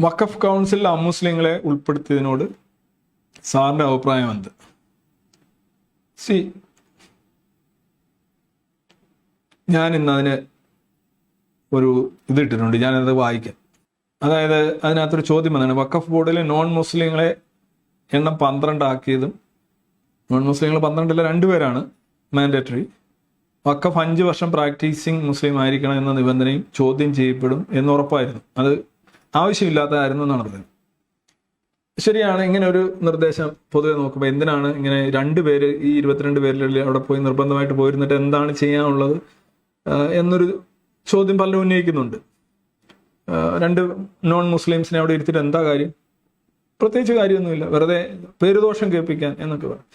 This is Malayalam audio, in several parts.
വഖഫ് കൗൺസിലിൽ അമുസ്ലിങ്ങളെ ഉൾപ്പെടുത്തിയതിനോട് സാറിന്റെ അഭിപ്രായം എന്ത്? സി ഞാൻ ഇന്ന് അതിന് ഒരു ഇത് ഇട്ടിട്ടുണ്ട്. ഞാനത് വായിക്കാം. അതായത് അതിനകത്തൊരു ചോദ്യം വന്നാണ് വഖഫ് ബോർഡിൽ നോൺ മുസ്ലിങ്ങളെ എണ്ണം പന്ത്രണ്ടാക്കിയതും നോൺ മുസ്ലിങ്ങൾ പന്ത്രണ്ടിലെ രണ്ടുപേരാണ് മാൻഡേറ്ററി വഖഫ് അഞ്ച് വർഷം പ്രാക്ടീസിങ് മുസ്ലിം ആയിരിക്കണം എന്ന നിബന്ധനയും ചോദ്യം ചെയ്യപ്പെടും എന്ന് ഉറപ്പായിരുന്നു. അത് ആവശ്യമില്ലാത്തതായിരുന്നു പറയുന്നത് ശരിയാണ് ഇങ്ങനെ ഒരു നിർദ്ദേശം പൊതുവെ നോക്കുമ്പോൾ എന്തിനാണ് ഇങ്ങനെ രണ്ട് പേര് ഈ ഇരുപത്തിരണ്ട് പേരിൽ അവിടെ പോയി നിർബന്ധമായിട്ട് പോയിരുന്നിട്ട് എന്താണ് ചെയ്യാനുള്ളത് എന്നൊരു ചോദ്യം പലരും ഉന്നയിക്കുന്നുണ്ട്. രണ്ട് നോൺ മുസ്ലിംസിനെ അവിടെ ഇരുത്തിയിട്ട് എന്താ കാര്യം? പ്രത്യേകിച്ച് കാര്യമൊന്നുമില്ല. വെറുതെ പേരുദോഷം കേൾപ്പിക്കാൻ എന്നൊക്കെ പറയും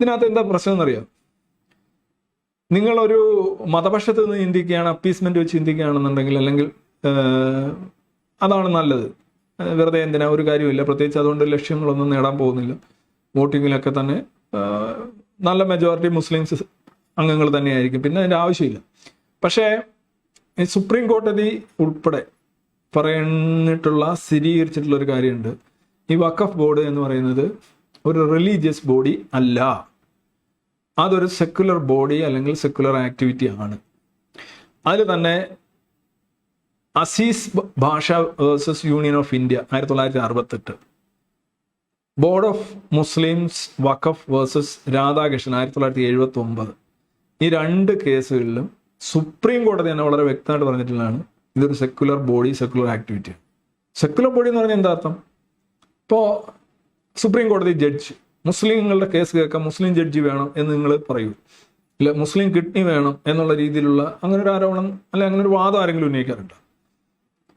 ഇതിനകത്ത് എന്താ പ്രശ്നം എന്നറിയാം? നിങ്ങളൊരു മതപക്ഷത്ത് നിന്ന് ചിന്തിക്കുകയാണ് അപ്പീസ്മെന്റ് വെച്ച് ചിന്തിക്കുകയാണെന്നുണ്ടെങ്കിൽ അല്ലെങ്കിൽ അതാണ് നല്ലത്. വെറുതെ എന്തിനാ? ഒരു കാര്യമില്ല പ്രത്യേകിച്ച് അതുകൊണ്ട് ലക്ഷ്യങ്ങളൊന്നും നേടാൻ പോകുന്നില്ല. വോട്ടിങ്ങിലൊക്കെ തന്നെ നല്ല മെജോറിറ്റി മുസ്ലിംസ് അംഗങ്ങൾ തന്നെയായിരിക്കും. പിന്നെ അതിന്റെ ആവശ്യമില്ല. പക്ഷേ ഈ സുപ്രീം കോടതി ഉൾപ്പെടെ പറഞ്ഞിട്ടുള്ള സ്ഥിരീകരിച്ചിട്ടുള്ള ഒരു കാര്യമുണ്ട്. ഈ വഖഫ് ബോർഡ് എന്ന് പറയുന്നത് ഒരു റിലീജിയസ് ബോഡി അല്ല. അതൊരു സെക്കുലർ ബോഡി അല്ലെങ്കിൽ സെക്കുലർ ആക്ടിവിറ്റി ആണ്. അതിൽ തന്നെ അസീസ് ഭാഷ വേഴ്സസ് യൂണിയൻ ഓഫ് ഇന്ത്യ ആയിരത്തി തൊള്ളായിരത്തി അറുപത്തെട്ട് board of Muslims Wakf versus Radhakrishnan ആയിരത്തി തൊള്ളായിരത്തി എഴുപത്തി ഒമ്പത് ഈ രണ്ട് കേസുകളിലും സുപ്രീം കോടതി തന്നെ വളരെ വ്യക്തമായിട്ട് പറഞ്ഞിട്ടുള്ളതാണ് ഇതൊരു secular body secular activity secular body എന്ന് പറഞ്ഞാൽ എന്താ അർത്ഥം? ഇപ്പോൾ സുപ്രീം കോടതി ജഡ്ജ് മുസ്ലിങ്ങളുടെ കേസ് കേൾക്കാൻ മുസ്ലിം ജഡ്ജി വേണം എന്ന് നിങ്ങൾ പറയൂ. ഇല്ല മുസ്ലിം കിഡ്നി വേണം എന്നുള്ള രീതിയിലുള്ള അങ്ങനെ ഒരു ആരോപണം അല്ലെ അങ്ങനെ ഒരു വാദം ആരെങ്കിലും ഉന്നയിക്കാറുണ്ട്?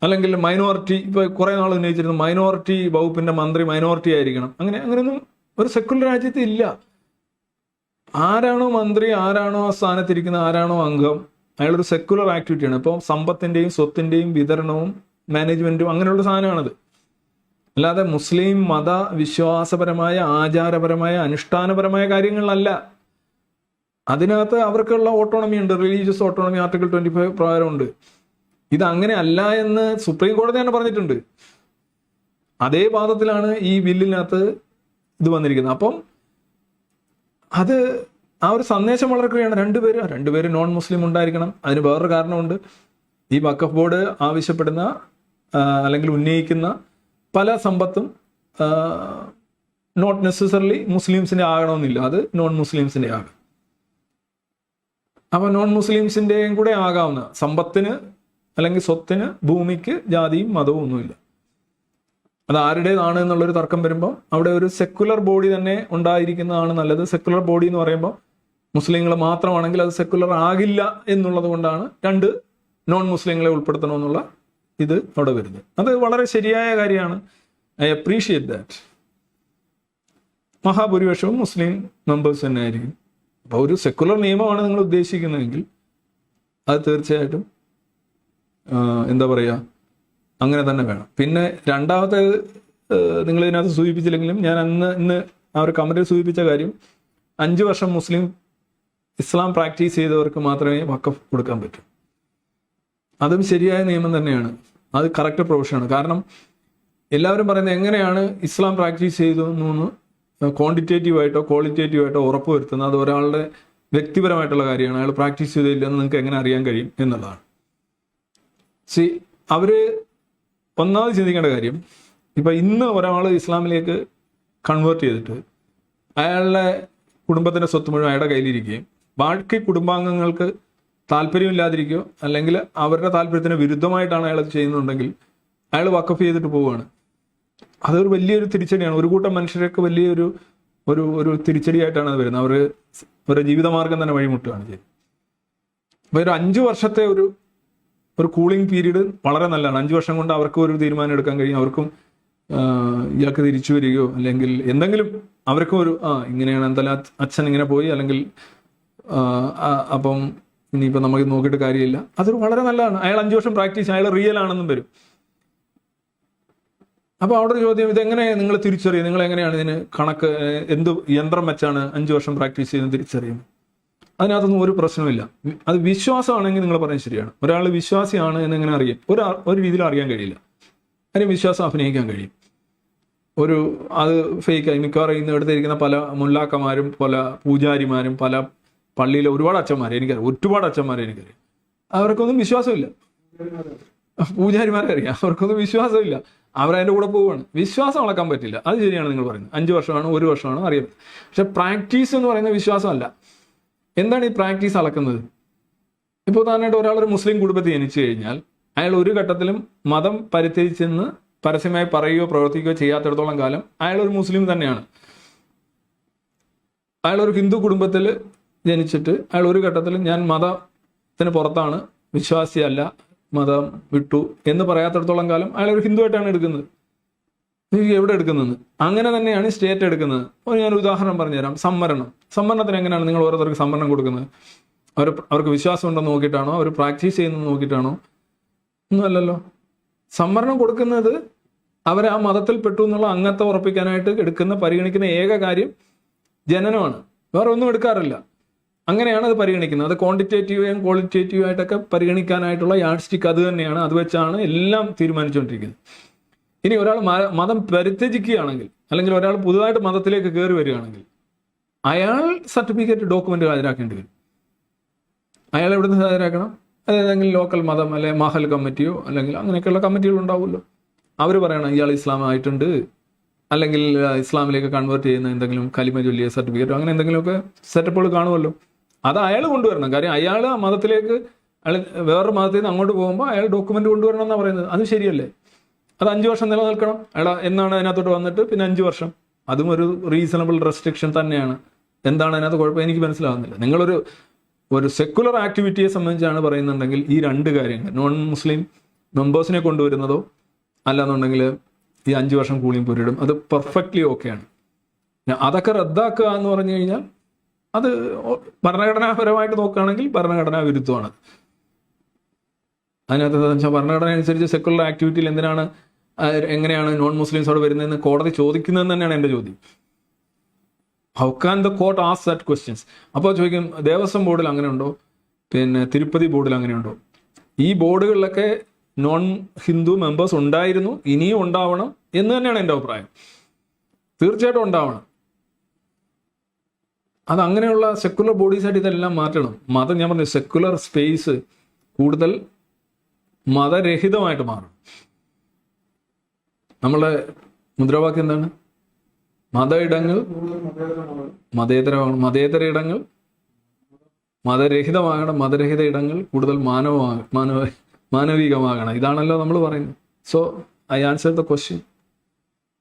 അല്ലെങ്കിൽ മൈനോറിറ്റി ഇപ്പൊ കുറെ നാൾ ഉന്നയിച്ചിരുന്നു മൈനോറിറ്റി വകുപ്പിന്റെ മന്ത്രി മൈനോറിറ്റി ആയിരിക്കണം. അങ്ങനെ അങ്ങനെയൊന്നും ഒരു സെക്കുലർ രാജ്യത്ത് ഇല്ല. ആരാണോ മന്ത്രി ആരാണോ ആ സ്ഥാനത്തിരിക്കുന്ന ആരാണോ അംഗം അയാളൊരു സെക്കുലർ ആക്ടിവിറ്റിയാണ് ഇപ്പോൾ സമ്പത്തിന്റെയും സ്വത്തിന്റെയും വിതരണവും മാനേജ്മെന്റും അങ്ങനെയുള്ള സാധനമാണത്. അല്ലാതെ മുസ്ലിം മത വിശ്വാസപരമായ ആചാരപരമായ അനുഷ്ഠാനപരമായ കാര്യങ്ങളിലല്ല. അതിനകത്ത് അവർക്കുള്ള ഓട്ടോണമി ഉണ്ട് religious autonomy article twenty five പ്രകാരമുണ്ട്. ഇത് അങ്ങനെ അല്ല എന്ന് സുപ്രീം കോടതി തന്നെ പറഞ്ഞിട്ടുണ്ട്. അതേ പാദത്തിലാണ് ഈ ബില്ലിനകത്ത് ഇത് വന്നിരിക്കുന്നത്. അപ്പം അത് ആ ഒരു സന്ദേശം വളർക്കുകയാണ്. രണ്ടുപേരും രണ്ടുപേര് നോൺ മുസ്ലിം ഉണ്ടായിരിക്കണം. അതിന് വേറൊരു കാരണമുണ്ട്. ഈ വക്കഫ് ബോർഡ് ആവശ്യപ്പെടുന്ന അല്ലെങ്കിൽ ഉന്നയിക്കുന്ന പല സമ്പത്തും നോട്ട് നെസസറിലി മുസ്ലിംസിന്റെ ആകണമെന്നില്ല. അത് നോൺ മുസ്ലിംസിന്റെ ആകാം. അപ്പം നോൺ മുസ്ലിംസിന്റെയും കൂടെ ആകാവുന്ന സമ്പത്തിന് അല്ലെങ്കിൽ സ്വത്തിന് ഭൂമിക്ക് ജാതിയും മതവും ഒന്നുമില്ല. അത് ആരുടേതാണ് എന്നുള്ളൊരു തർക്കം വരുമ്പോൾ അവിടെ ഒരു സെക്കുലർ ബോഡി തന്നെ ഉണ്ടായിരിക്കുന്നതാണ് നല്ലത്. സെക്കുലർ ബോഡി എന്ന് പറയുമ്പോൾ മുസ്ലിങ്ങൾ മാത്രമാണെങ്കിൽ അത് സെക്കുലർ ആകില്ല എന്നുള്ളത് കൊണ്ടാണ് രണ്ട് നോൺ മുസ്ലിങ്ങളെ ഉൾപ്പെടുത്തണമെന്നുള്ള ഇത് അവിടെ വരുന്നത്. അത് വളരെ ശരിയായ കാര്യമാണ്. ഐ അപ്രീഷിയേറ്റ് ദാറ്റ് മഹാഭൂരിപക്ഷവും മുസ്ലിം മെമ്പേഴ്സ് തന്നെ ആയിരിക്കും. അപ്പോൾ ഒരു സെക്കുലർ നിയമമാണ് നിങ്ങൾ ഉദ്ദേശിക്കുന്നതെങ്കിൽ അത് തീർച്ചയായിട്ടും എന്താ പറയുക അങ്ങനെ തന്നെ വേണം. പിന്നെ രണ്ടാമത്തെ നിങ്ങൾ ഇതിനകത്ത് സൂചിപ്പിച്ചില്ലെങ്കിലും ഞാൻ അന്ന് ഇന്ന് ആ ഒരു കമന്റിൽ സൂചിപ്പിച്ച കാര്യം അഞ്ച് വർഷം മുസ്ലിം ഇസ്ലാം പ്രാക്ടീസ് ചെയ്തവർക്ക് മാത്രമേ വക്കഫ് കൊടുക്കാൻ പറ്റൂ. അതും ശരിയായ നിയമം തന്നെയാണ്. അത് കറക്റ്റ് പ്രൊഫഷനാണ് കാരണം എല്ലാവരും പറയുന്നത് എങ്ങനെയാണ് ഇസ്ലാം പ്രാക്ടീസ് ചെയ്തു എന്ന് ക്വാണ്ടിറ്റേറ്റീവ് ആയിട്ടോ ക്വാളിറ്റേറ്റീവ് ആയിട്ടോ ഉറപ്പ് വരുത്തുന്നത് അത് ഒരാളുടെ വ്യക്തിപരമായിട്ടുള്ള കാര്യമാണ്. അയാൾ പ്രാക്ടീസ് ചെയ്തില്ലെന്ന് നിങ്ങൾക്ക് എങ്ങനെ അറിയാൻ കഴിയും എന്നുള്ളതാണ്. സി അവർ ഒന്നാമത് ചിന്തിക്കേണ്ട കാര്യം ഇപ്പം ഇന്ന് ഒരാൾ ഇസ്ലാമിലേക്ക് കൺവേർട്ട് ചെയ്തിട്ട് അയാളുടെ കുടുംബത്തിന്റെ സ്വത്ത് മുഴുവൻ അയാളുടെ കയ്യിലിരിക്കുകയും ബാക്കി കുടുംബാംഗങ്ങൾക്ക് താല്പര്യമില്ലാതിരിക്കുകയോ അല്ലെങ്കിൽ അവരുടെ താല്പര്യത്തിന് വിരുദ്ധമായിട്ടാണ് അയാൾ ചെയ്യുന്നുണ്ടെങ്കിൽ അയാൾ വക്കഫ് ചെയ്തിട്ട് പോവുകയാണ്. അതൊരു വലിയൊരു തിരിച്ചടിയാണ്. ഒരു കൂട്ടം മനുഷ്യരൊക്കെ വലിയൊരു ഒരു ഒരു തിരിച്ചടിയായിട്ടാണ് അത് വരുന്നത്. അവർ അവരുടെ ജീവിതമാർഗം തന്നെ വഴിമുട്ടുകയാണ് ചെയ്യുന്നത് അപ്പോൾ ഒരു അഞ്ച് വർഷത്തെ ഒരു ഒരു കൂളിംഗ് പീരീഡ് വളരെ നല്ലതാണ്. അഞ്ച് വർഷം കൊണ്ട് അവർക്ക് ഒരു തീരുമാനം എടുക്കാൻ കഴിയും. അവർക്കും ഇയാൾക്ക് തിരിച്ചു വരികയോ അല്ലെങ്കിൽ എന്തെങ്കിലും അവർക്കും ഒരു ആ ഇങ്ങനെയാണ് എന്തായാലും അച്ഛൻ ഇങ്ങനെ പോയി അല്ലെങ്കിൽ അപ്പം ഇനിയിപ്പോൾ നമുക്ക് നോക്കിയിട്ട് കാര്യമില്ല. അതൊരു വളരെ നല്ലതാണ്. അയാൾ അഞ്ച് വർഷം പ്രാക്ടീസ് അയാൾ റിയൽ ആണെന്നും വരും. അപ്പോൾ അവിടെ ഒരു ചോദ്യം ഇതെങ്ങനെ നിങ്ങൾ തിരിച്ചറിയും? നിങ്ങൾ എങ്ങനെയാണ് ഇതിന് കണക്ക് എന്ത് യന്ത്രം വെച്ചാണ് അഞ്ചു വർഷം പ്രാക്ടീസ് ചെയ്യുന്നത് തിരിച്ചറിയും അതിനകത്തൊന്നും ഒരു പ്രശ്നമില്ല അത് വിശ്വാസമാണെങ്കിൽ നിങ്ങൾ പറയുന്നത് ശരിയാണ്. ഒരാൾ വിശ്വാസിയാണ് എന്ന് എങ്ങനെ അറിയാം. ഒരു ഒരു രീതിയിൽ അറിയാൻ കഴിയില്ല. അതിന് വിശ്വാസം അഭിനയിക്കാൻ കഴിയും. ഒരു അത് ഫേക്കായി മിക്കവാറും ഇന്ന് എടുത്തിരിക്കുന്ന പല മുല്ലാക്കന്മാരും പല പൂജാരിമാരും പല പള്ളിയിലെ ഒരുപാട് അച്ഛന്മാരെ എനിക്കറിയാം. ഒരുപാട് അച്ഛന്മാരെ എനിക്കറിയാം. അവർക്കൊന്നും വിശ്വാസമില്ല. പൂജാരിമാരെ അറിയാം. അവർക്കൊന്നും വിശ്വാസമില്ല. അവരതിന്റെ കൂടെ പോവുകയാണ്. വിശ്വാസം അളക്കാൻ പറ്റില്ല. അത് ശരിയാണ് നിങ്ങൾ പറയുന്നത്. അഞ്ച് വർഷമാണ് ഒരു വർഷമാണ് അറിയാം പക്ഷെ പ്രാക്ടീസ് എന്ന് പറയുന്ന വിശ്വാസമല്ല. എന്താണ് ഈ പ്രാക്ടീസ് അളക്കുന്നത്? ഇപ്പോൾ ഉദാഹരണമായിട്ട് ഒരാൾ ഒരു മുസ്ലിം കുടുംബത്തിൽ ജനിച്ചു കഴിഞ്ഞാൽ അയാൾ ഒരു ഘട്ടത്തിലും മതം പരിത്യജിച്ചെന്ന് പരസ്യമായി പറയുകയോ പ്രവർത്തിക്കുകയോ ചെയ്യാത്തിടത്തോളം കാലം അയാൾ ഒരു മുസ്ലിം തന്നെയാണ്. അയാൾ ഒരു ഹിന്ദു കുടുംബത്തിൽ ജനിച്ചിട്ട് അയാൾ ഒരു ഘട്ടത്തിലും ഞാൻ മതത്തിന് പുറത്താണ് വിശ്വാസിയല്ല മതം വിട്ടു എന്ന് പറയാത്തിടത്തോളം കാലം അയാൾ ഒരു ഹിന്ദുവായിട്ടാണ് എടുക്കുന്നത്. നീ എവിടെ എടുക്കുന്നത്? അങ്ങനെ തന്നെയാണ് സ്റ്റേറ്റ് എടുക്കുന്നത്. അപ്പോൾ ഞാൻ ഉദാഹരണം പറഞ്ഞുതരാം. സംവരണം. സംവരണത്തിന് എങ്ങനെയാണ് നിങ്ങൾ ഓരോരുത്തർക്ക് സംവരണം കൊടുക്കുന്നത്? അവർ അവർക്ക് വിശ്വാസം ഉണ്ടെന്ന് നോക്കിയിട്ടാണോ? അവർ പ്രാക്ടീസ് ചെയ്യുന്നത് നോക്കിയിട്ടാണോ? ഒന്നുമല്ലല്ലോ സംവരണം കൊടുക്കുന്നത് അവർ ആ മതത്തിൽ പെട്ടു എന്നുള്ള അംഗത്തെ ഉറപ്പിക്കാനായിട്ട് എടുക്കുന്ന പരിഗണിക്കുന്ന ഏക കാര്യം ജനനമാണ്. വേറെ ഒന്നും എടുക്കാറില്ല. അങ്ങനെയാണ് അത് പരിഗണിക്കുന്നത്. അത് ക്വാണ്ടിറ്റേറ്റീവും ക്വാളിറ്റേറ്റീവ് ആയിട്ടൊക്കെ പരിഗണിക്കാനായിട്ടുള്ള യാഡ് സ്റ്റിക്ക് അത് തന്നെയാണ്. അത് വെച്ചാണ് എല്ലാം തീരുമാനിച്ചുകൊണ്ടിരിക്കുന്നത്. ഇനി ഒരാൾ മതം പരിത്യജിക്കുകയാണെങ്കിൽ അല്ലെങ്കിൽ ഒരാൾ പുതുതായിട്ട് മതത്തിലേക്ക് കയറി വരികയാണെങ്കിൽ അയാൾ സർട്ടിഫിക്കറ്റ് ഡോക്യുമെന്റ് ഹാജരാക്കേണ്ടി വരും. അയാൾ എവിടെ നിന്ന് ഹാജരാക്കണം ഏതെങ്കിലും ലോക്കൽ മതം അല്ലെ മഹൽ കമ്മിറ്റിയോ അല്ലെങ്കിൽ അങ്ങനെയൊക്കെയുള്ള കമ്മിറ്റികൾ ഉണ്ടാവുമല്ലോ. അവർ പറയണം ഇയാൾ ഇസ്ലാം ആയിട്ടുണ്ട്. അല്ലെങ്കിൽ ഇസ്ലാമിലേക്ക് കൺവേർട്ട് ചെയ്യുന്ന എന്തെങ്കിലും കലിമ ചൊല്ലിയ സർട്ടിഫിക്കറ്റോ അങ്ങനെ എന്തെങ്കിലുമൊക്കെ സെറ്റപ്പുകൾ കാണുമല്ലോ. അത് അയാൾ കൊണ്ടുവരണം. കാര്യം അയാൾ ആ മതത്തിലേക്ക് അയാൾ വേറൊരു മതത്തിൽ നിന്ന് അങ്ങോട്ട് പോകുമ്പോൾ അയാൾ ഡോക്യുമെന്റ് കൊണ്ടുവരണം എന്നാണ് പറയുന്നത്. അത് ശരിയല്ലേ? അത് അഞ്ച് വർഷം നിലനിൽക്കണം. അയാൾ എന്നാണ് അതിനകത്തോട്ട് വന്നിട്ട് പിന്നെ അഞ്ച് വർഷം. അതും ഒരു റീസണബിൾ റെസ്ട്രിക്ഷൻ തന്നെയാണ്. എന്താണ് അതിനകത്ത് കുഴപ്പം? എനിക്ക് മനസ്സിലാവുന്നില്ല. നിങ്ങളൊരു ഒരു സെക്കുലർ ആക്ടിവിറ്റിയെ സംബന്ധിച്ചാണ് പറയുന്നുണ്ടെങ്കിൽ ഈ രണ്ട് കാര്യങ്ങൾ. നോൺ മുസ്ലിം മെമ്പേഴ്സിനെ കൊണ്ടുവരുന്നതോ അല്ലാന്നുണ്ടെങ്കിൽ ഈ അഞ്ച് വർഷം കൂളിയും പീരീഡും അത് പെർഫെക്റ്റ്ലി ഓക്കെയാണ് അതൊക്കെ റദ്ദാക്കുക എന്ന് പറഞ്ഞു കഴിഞ്ഞാൽ അത് ഭരണഘടനാപരമായിട്ട് നോക്കുകയാണെങ്കിൽ ഭരണഘടനാ വിരുദ്ധമാണ് അതിനകത്ത് ഭരണഘടന അനുസരിച്ച് സെക്കുലർ ആക്ടിവിറ്റിയിൽ എന്തിനാണ് എങ്ങനെയാണ് നോൺ മുസ്ലിംസ് അവിടെ വരുന്നതെന്ന് കോടതി ചോദിക്കുന്നതെന്ന് തന്നെയാണ് എന്റെ ചോദ്യം. How can the court ask that questions അപ്പോൾ ചോദിക്കും ദേവസ്വം ബോർഡിൽ അങ്ങനെ ഉണ്ടോ പിന്നെ തിരുപ്പതി ബോർഡിൽ അങ്ങനെ ഉണ്ടോ ഈ ബോർഡുകളിലൊക്കെ നോൺ ഹിന്ദു മെമ്പേഴ്സ് ഉണ്ടായിരുന്നു ഇനിയും ഉണ്ടാവണം എന്ന് തന്നെയാണ് എന്റെ അഭിപ്രായം. തീർച്ചയായിട്ടും ഉണ്ടാവണം. അത് അങ്ങനെയുള്ള സെക്കുലർ ബോഡീസായിട്ട് ഇതെല്ലാം മാറ്റണം. മതം ഞാൻ പറഞ്ഞു സെക്കുലർ സ്പേസ് കൂടുതൽ മതരഹിതമായിട്ട് മാറും നമ്മളുടെ മുദ്രാവാക്യം എന്താണ്? മത ഇടങ്ങൾ മതേതര മതേതര ഇടങ്ങൾ മതരഹിതമാകണം മതരഹിത ഇടങ്ങൾ കൂടുതൽ മാനവ മാനവ മാനവികമാകണം. ഇതാണല്ലോ നമ്മൾ പറയുന്നത്. So I answer the question